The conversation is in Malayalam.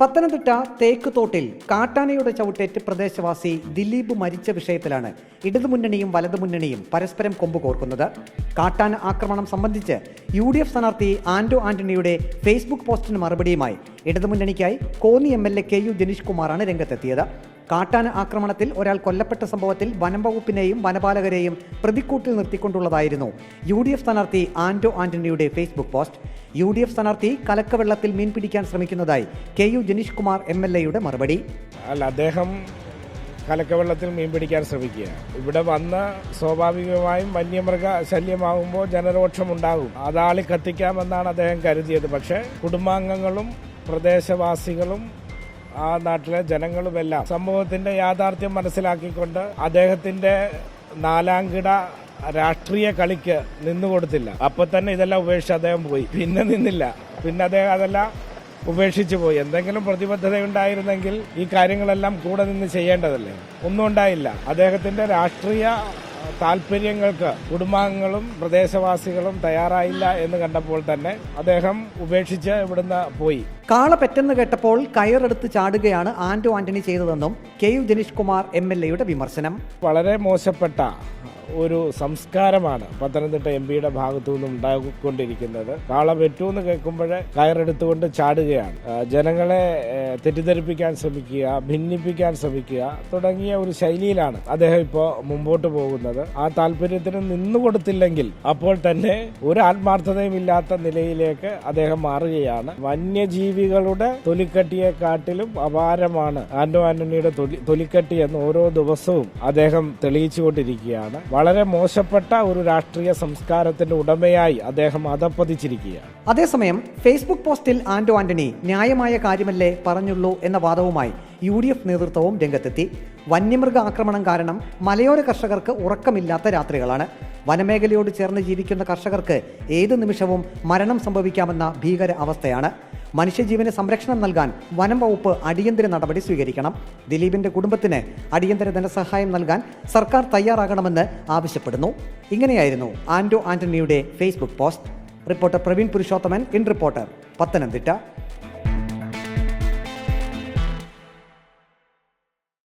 പത്തനംതിട്ട തേക്കുതോട്ടിൽ കാട്ടാനയുടെ ചവിട്ടേറ്റ് പ്രദേശവാസി ദിലീപ് മരിച്ച വിഷയത്തിലാണ് ഇടതുമുന്നണിയും വലതുമുന്നണിയും പരസ്പരം കൊമ്പ് കോർക്കുന്നത്. കാട്ടാന ആക്രമണം സംബന്ധിച്ച് യു ഡി എഫ് സ്ഥാനാർത്ഥി ആന്റോ ആന്റണിയുടെ ഫേസ്ബുക്ക് പോസ്റ്റിന് മറുപടിയുമായി ഇടതുമുന്നണിക്കായി Konni M L A K U Janeesh കുമാറാണ് രംഗത്തെത്തിയത്. കാട്ടാന ആക്രമണത്തിൽ ഒരാൾ കൊല്ലപ്പെട്ട സംഭവത്തിൽ വനം വകുപ്പിനെയും വനപാലകരെയും പ്രതിക്കൂട്ടിൽ നിർത്തിക്കൊണ്ടുള്ളതായിരുന്നു യു ഡി എഫ് സ്ഥാനാർത്ഥി ആന്റോ ആന്റണിയുടെ Facebook post. U D F സ്ഥാനാർത്ഥി കലക്കവെള്ളത്തിൽ മീൻ പിടിക്കാൻ ശ്രമിക്കുന്നതായി K U Janeesh Kumar M L എയുടെ മറുപടി. അല്ല അദ്ദേഹം കലക്കവെള്ളത്തിൽ മീൻ പിടിക്കാൻ ശ്രമിക്കുക ഇവിടെ വന്ന് സ്വാഭാവികമായും വന്യമൃഗ ശല്യമാകുമ്പോൾ ജനരോക്ഷം ഉണ്ടാകും അതാളി കത്തിക്കാമെന്നാണ് അദ്ദേഹം കരുതിയത്. പക്ഷേ കുടുംബാംഗങ്ങളും പ്രദേശവാസികളും ആ നാട്ടിലെ ജനങ്ങളുമെല്ലാം സംഭവത്തിന്റെ യാഥാർത്ഥ്യം മനസ്സിലാക്കിക്കൊണ്ട് അദ്ദേഹത്തിന്റെ നാലാംകിട രാഷ്ട്രീയ കളിക്ക് നിന്നുകൊടുത്തില്ല അപ്പൊ തന്നെ ഇതെല്ലാം ഉപേക്ഷിച്ച് അദ്ദേഹം പോയി. പിന്നെ നിന്നില്ല. പിന്നെ അദ്ദേഹം അതെല്ലാം ഉപേക്ഷിച്ചു പോയി. എന്തെങ്കിലും പ്രതിബദ്ധത ഉണ്ടായിരുന്നെങ്കിൽ ഈ കാര്യങ്ങളെല്ലാം കൂടെ നിന്ന് ചെയ്യേണ്ടതല്ലേ? ഒന്നും ഉണ്ടായില്ല. അദ്ദേഹത്തിന്റെ രാഷ്ട്രീയ താല്പര്യങ്ങൾക്ക് കുടുംബാംഗങ്ങളും പ്രദേശവാസികളും തയ്യാറായില്ല എന്ന് കണ്ടപ്പോൾ തന്നെ അദ്ദേഹം ഉപേക്ഷിച്ച് ഇവിടുന്ന് പോയി. കാള പെറ്റെന്ന് കേട്ടപ്പോൾ കയറെടുത്ത് ചാടുകയാണ് ആന്റോ ആന്റണി ചെയ്തതെന്നും K U Janeesh Kumar M L എയുടെ വിമർശനം. വളരെ മോശപ്പെട്ട ഒരു സംസ്കാരമാണ് പത്തനംതിട്ട എം പിയുടെ ഭാഗത്തു നിന്നും ഉണ്ടായിക്കൊണ്ടിരിക്കുന്നത്. കാള പെറ്റു എന്ന് കേൾക്കുമ്പോൾ കയറെടുത്തുകൊണ്ട് ചാടുകയാണ്. ജനങ്ങളെ തെറ്റിദ്ധരിപ്പിക്കാൻ ശ്രമിക്കുക ഭിന്നിപ്പിക്കാൻ ശ്രമിക്കുക തുടങ്ങിയ ഒരു ശൈലിയിലാണ് അദ്ദേഹം ഇപ്പോൾ മുമ്പോട്ട് പോകുന്നത്. ആ താല്പര്യത്തിന് നിന്നുകൊടുത്തില്ലെങ്കിൽ അപ്പോൾ തന്നെ ഒരു ആത്മാർത്ഥതയും ഇല്ലാത്ത നിലയിലേക്ക് അദ്ദേഹം മാറുകയാണ്. വന്യജീവികളുടെ തൊലിക്കട്ടിയെ കാട്ടിലും അപാരമാണ് ആന്റോ ആന്റണിയുടെ തൊലിക്കട്ടി എന്ന് ഓരോ ദിവസവും അദ്ദേഹം തെളിയിച്ചുകൊണ്ടിരിക്കുകയാണ്. വളരെ മോശപ്പെട്ട ഒരു രാഷ്ട്രീയ സംസ്കാരത്തിന്റെ ഉടമയായി അദ്ദേഹം അധപ്പതിച്ചിരിക്കുകയാണ് അതേസമയം ഫേസ്ബുക്ക് പോസ്റ്റിൽ ആന്റോ ആന്റണി ന്യായമായ കാര്യമല്ലേ പറഞ്ഞുള്ളൂ എന്ന വാദവുമായി യു ഡി എഫ് നേതൃത്വവും രംഗത്തെത്തി. വന്യമൃഗ ആക്രമണം കാരണം മലയോര കർഷകർക്ക് ഉറക്കമില്ലാത്ത രാത്രികളാണ്. വനമേഖലയോട് ചേർന്ന് ജീവിക്കുന്ന കർഷകർക്ക് ഏത് നിമിഷവും മരണം സംഭവിക്കാമെന്ന ഭീകര അവസ്ഥയാണ്. മനുഷ്യജീവന് സംരക്ഷണം നൽകാൻ വനം വകുപ്പ് അടിയന്തര നടപടി സ്വീകരിക്കണം. ദിലീപിന്റെ കുടുംബത്തിന് അടിയന്തര ധനസഹായം നൽകാൻ സർക്കാർ തയ്യാറാകണമെന്ന് ആവശ്യപ്പെടുന്നു. ഇങ്ങനെയായിരുന്നു ആന്റോ ആന്റണിയുടെ Facebook post. Reporter Praveen Purushothaman in reporter Pathanamthitta.